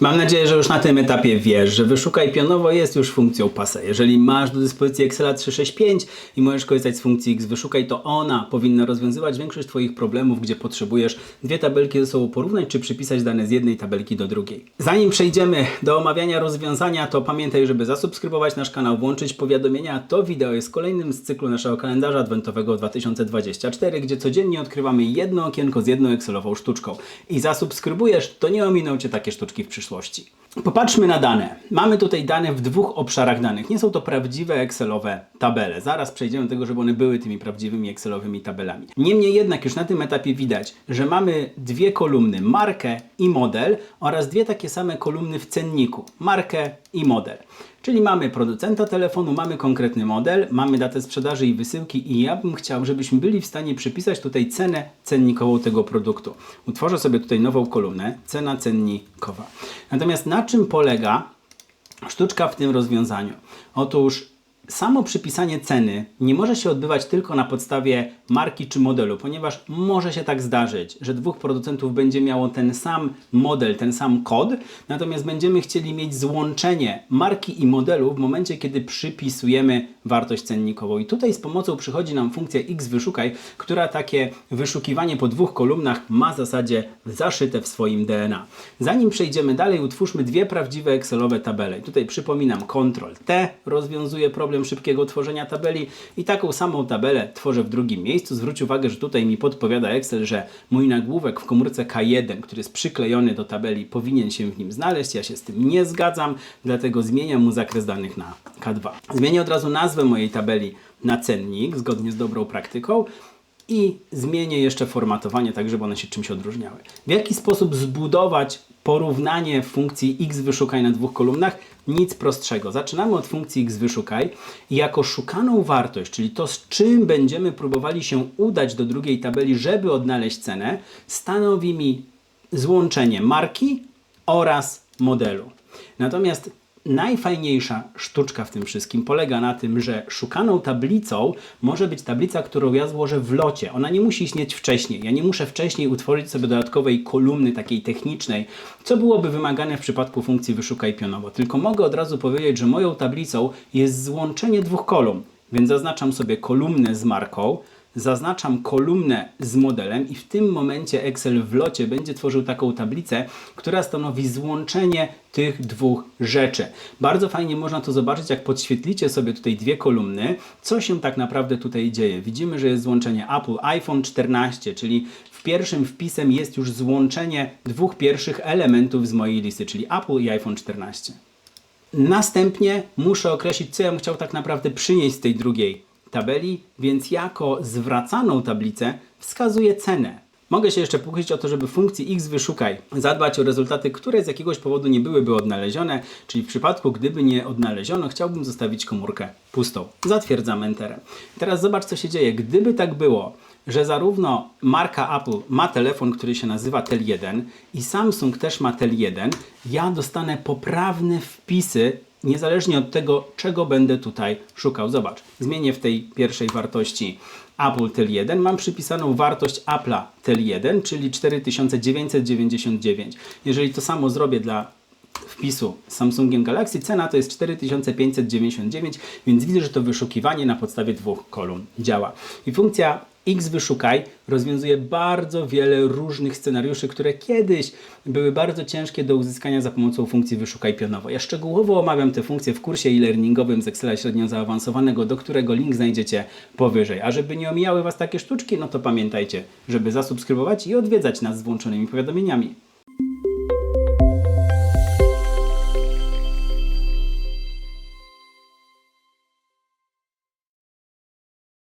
Mam nadzieję, że już na tym etapie wiesz, że wyszukaj pionowo jest już funkcją PASE. Jeżeli masz do dyspozycji Excela 365 i możesz korzystać z funkcji X wyszukaj, to ona powinna rozwiązywać większość Twoich problemów, gdzie potrzebujesz dwie tabelki ze sobą porównać, czy przypisać dane z jednej tabelki do drugiej. Zanim przejdziemy do omawiania rozwiązania, to pamiętaj, żeby zasubskrybować nasz kanał, włączyć powiadomienia. To wideo jest kolejnym z cyklu naszego kalendarza adwentowego 2024, gdzie codziennie odkrywamy jedno okienko z jedną Excelową sztuczką. I zasubskrybujesz, to nie ominą Cię takie sztuczki w przyszłości. Popatrzmy na dane. Mamy tutaj dane w dwóch obszarach danych. Nie są to prawdziwe Excelowe tabele. Zaraz przejdziemy do tego, żeby one były tymi prawdziwymi Excelowymi tabelami. Niemniej jednak już na tym etapie widać, że mamy dwie kolumny, markę i model oraz dwie takie same kolumny w cenniku, markę i model. Czyli mamy producenta telefonu, mamy konkretny model, mamy datę sprzedaży i wysyłki i ja bym chciał, żebyśmy byli w stanie przypisać tutaj cenę cennikową tego produktu. Utworzę sobie tutaj nową kolumnę, cena cennikowa. Natomiast na czym polega sztuczka w tym rozwiązaniu? Otóż samo przypisanie ceny nie może się odbywać tylko na podstawie marki czy modelu, ponieważ może się tak zdarzyć, że dwóch producentów będzie miało ten sam model, ten sam kod, natomiast będziemy chcieli mieć złączenie marki i modelu w momencie, kiedy przypisujemy wartość cennikową. I tutaj z pomocą przychodzi nam funkcja x wyszukaj, która takie wyszukiwanie po dwóch kolumnach ma w zasadzie zaszyte w swoim DNA. Zanim przejdziemy dalej, utwórzmy dwie prawdziwe Excelowe tabele. Tutaj przypominam, Ctrl T rozwiązuje problem szybkiego tworzenia tabeli i taką samą tabelę tworzę w drugim miejscu. Zwróć uwagę, że tutaj mi podpowiada Excel, że mój nagłówek w komórce K1, który jest przyklejony do tabeli, powinien się w nim znaleźć. Ja się z tym nie zgadzam, dlatego zmieniam mu zakres danych na K2. Zmienię od razu nazwę mojej tabeli na cennik, zgodnie z dobrą praktyką i zmienię jeszcze formatowanie, tak żeby one się czymś odróżniały. W jaki sposób zbudować porównanie funkcji x wyszukaj na dwóch kolumnach? Nic prostszego. Zaczynamy od funkcji x wyszukaj i jako szukaną wartość, czyli to z czym będziemy próbowali się udać do drugiej tabeli, żeby odnaleźć cenę, stanowi mi złączenie marki oraz modelu. Natomiast najfajniejsza sztuczka w tym wszystkim polega na tym, że szukaną tablicą może być tablica, którą ja złożę w locie. Ona nie musi istnieć wcześniej. Ja nie muszę wcześniej utworzyć sobie dodatkowej kolumny takiej technicznej, co byłoby wymagane w przypadku funkcji wyszukaj pionowo. Tylko mogę od razu powiedzieć, że moją tablicą jest złączenie dwóch kolumn. Więc zaznaczam sobie kolumnę z marką, zaznaczam kolumnę z modelem i w tym momencie Excel w locie będzie tworzył taką tablicę, która stanowi złączenie tych dwóch rzeczy. Bardzo fajnie można to zobaczyć, jak podświetlicie sobie tutaj dwie kolumny, co się tak naprawdę tutaj dzieje. Widzimy, że jest złączenie Apple iPhone 14, czyli w pierwszym wpisem jest już złączenie dwóch pierwszych elementów z mojej listy, czyli Apple i iPhone 14. Następnie muszę określić, co ja bym chciał tak naprawdę przynieść z tej drugiej tabeli, więc jako zwracaną tablicę wskazuję cenę. Mogę się jeszcze pokusić o to, żeby funkcji x wyszukaj zadbać o rezultaty, które z jakiegoś powodu nie byłyby odnalezione, czyli w przypadku gdyby nie odnaleziono, chciałbym zostawić komórkę pustą. Zatwierdzam Enterem. Teraz zobacz co się dzieje. Gdyby tak było, że zarówno marka Apple ma telefon, który się nazywa Tel 1 i Samsung też ma Tel 1, ja dostanę poprawne wpisy niezależnie od tego, czego będę tutaj szukał. Zobacz, zmienię w tej pierwszej wartości Apple Tel 1, mam przypisaną wartość Apple'a Tel 1, czyli 4999. Jeżeli to samo zrobię dla wpisu z Samsungiem Galaxy, cena to jest 4599, więc widzę, że to wyszukiwanie na podstawie dwóch kolumn działa. I funkcja X wyszukaj rozwiązuje bardzo wiele różnych scenariuszy, które kiedyś były bardzo ciężkie do uzyskania za pomocą funkcji wyszukaj pionowo. Ja szczegółowo omawiam te funkcje w kursie e-learningowym z Excela średnio zaawansowanego, do którego link znajdziecie powyżej. A żeby nie omijały Was takie sztuczki, no to pamiętajcie, żeby zasubskrybować i odwiedzać nas z włączonymi powiadomieniami.